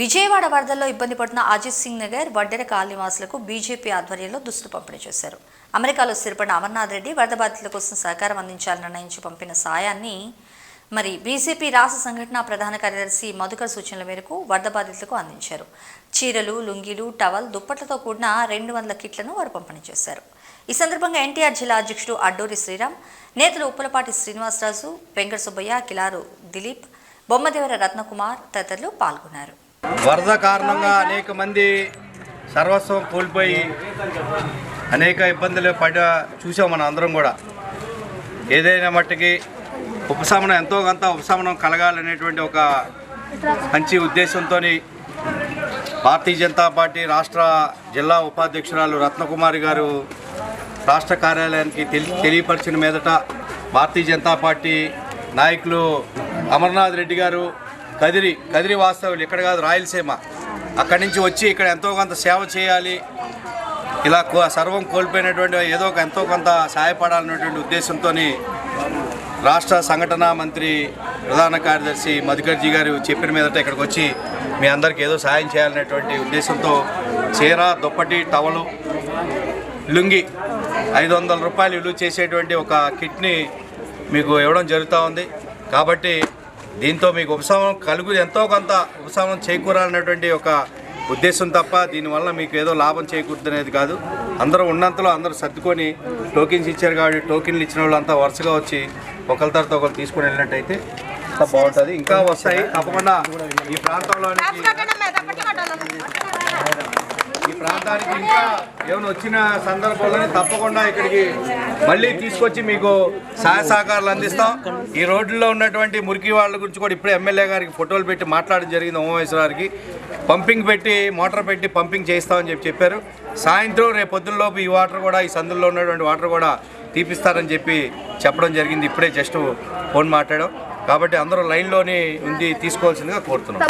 విజయవాడ వరదల్లో ఇబ్బంది పడుతున్న అజిత్ సింగ్ నగర్ వడ్డెర కాలనీవాసులకు బీజేపీ ఆధ్వర్యంలో దుస్తులు పంపిణీ చేశారు. అమెరికాలో స్థిరపడిన అమర్నాథ్ రెడ్డి వరద బాధితుల కోసం సహకారం అందించాలని నిర్ణయించి పంపిన సాయాన్ని మరి బీజేపీ రాష్ట్ర సంఘటన ప్రధాన కార్యదర్శి మధుకర్ సూచనల మేరకు వరద బాధితులకు అందించారు. చీరలు లుంగీలు టవల్ దుప్పట్లతో కూడిన రెండు వందల కిట్లను వారు పంపిణీ చేశారు. ఈ సందర్భంగా ఎన్టీఆర్ జిల్లా అధ్యక్షుడు అడ్డూరి శ్రీరామ్ నేతలు ఉప్పలపాటి శ్రీనివాసరాజు వెంకట సుబ్బయ్య కిలారు దిలీప్ బొమ్మదేవర రత్నకుమార్ తదితరులు పాల్గొన్నారు. వరద కారణంగా అనేక మంది సర్వస్వం కోల్పోయి అనేక ఇబ్బందులు పడ చూసాం మనం అందరం కూడా. ఏదైనా మట్టుకి ఉపశమనం ఎంతో కొంత ఉపశమనం కలగాలనేటువంటి ఒక మంచి ఉద్దేశంతో భారతీయ జనతా పార్టీ రాష్ట్ర జిల్లా ఉపాధ్యక్షురాలు రత్నకుమారి గారు రాష్ట్ర కార్యాలయానికి తెలి తెలియపరిచిన మీదట భారతీయ జనతా పార్టీ నాయకులు అమర్నాథ్ రెడ్డి గారు కదిరి కదిరి వాస్తవ్యులు ఇక్కడ కాదు రాయలసీమ. అక్కడి నుంచి వచ్చి ఇక్కడ ఎంతో కొంత సేవ చేయాలి. ఇలా సర్వం కోల్పోయినటువంటి ఏదో ఒక ఎంతో కొంత సహాయపడాలన్నటువంటి ఉద్దేశంతో రాష్ట్ర సంఘటన మంత్రి ప్రధాన కార్యదర్శి మధుకర్జీ గారు చెప్పిన మీదట ఇక్కడికి వచ్చి మీ అందరికి ఏదో సహాయం చేయాలనేటువంటి ఉద్దేశంతో చీర దుప్పటి టవలు లుంగి ఐదు వందల రూపాయలు విలువ చేసేటువంటి ఒక కిట్ని మీకు ఇవ్వడం జరుగుతూ ఉంది. కాబట్టి దీంతో మీకు ఉపశమనం కలుగు ఎంతో కొంత ఉపశమనం చేకూరాలనేటువంటి ఒక ఉద్దేశం తప్ప దీనివల్ల మీకు ఏదో లాభం చేకూరుతునేది కాదు. అందరూ ఉన్నంతలో అందరూ సర్దుకొని టోకెన్స్ ఇచ్చారు కాబట్టి టోకెన్లు ఇచ్చిన వాళ్ళంతా వరుసగా వచ్చి ఒకరి తర్వాత ఒకరు తీసుకొని వెళ్ళినట్టయితే అంతా బాగుంటుంది. ఇంకా వస్తాయి. తప్పకుండా ఈ ప్రాంతంలోనికి దానికి ఇంకా ఏమైనా వచ్చిన సందర్భంలోనే తప్పకుండా ఇక్కడికి మళ్ళీ తీసుకొచ్చి మీకు సహాయ సహకారాలు అందిస్తాం. ఈ రోడ్లలో ఉన్నటువంటి మురికి వాళ్ళ గురించి కూడా ఇప్పుడే ఎమ్మెల్యే గారికి ఫోటోలు పెట్టి మాట్లాడడం జరిగింది ఉమామేశ్వర గారికి. పంపింగ్ పెట్టి మోటార్ పెట్టి పంపింగ్ చేయిస్తామని చెప్పి చెప్పారు. సాయంత్రం రేపు పొద్దున్నలోపు ఈ వాటర్ కూడా ఈ సందుల్లో ఉన్నటువంటి వాటర్ కూడా తీపిస్తారని చెప్పి చెప్పడం జరిగింది. ఇప్పుడే జస్ట్ ఫోన్ మాట్లాడాం. కాబట్టి అందరూ లైన్లోనే ఉంది తీసుకోవాల్సిందిగా కోరుతున్నాం.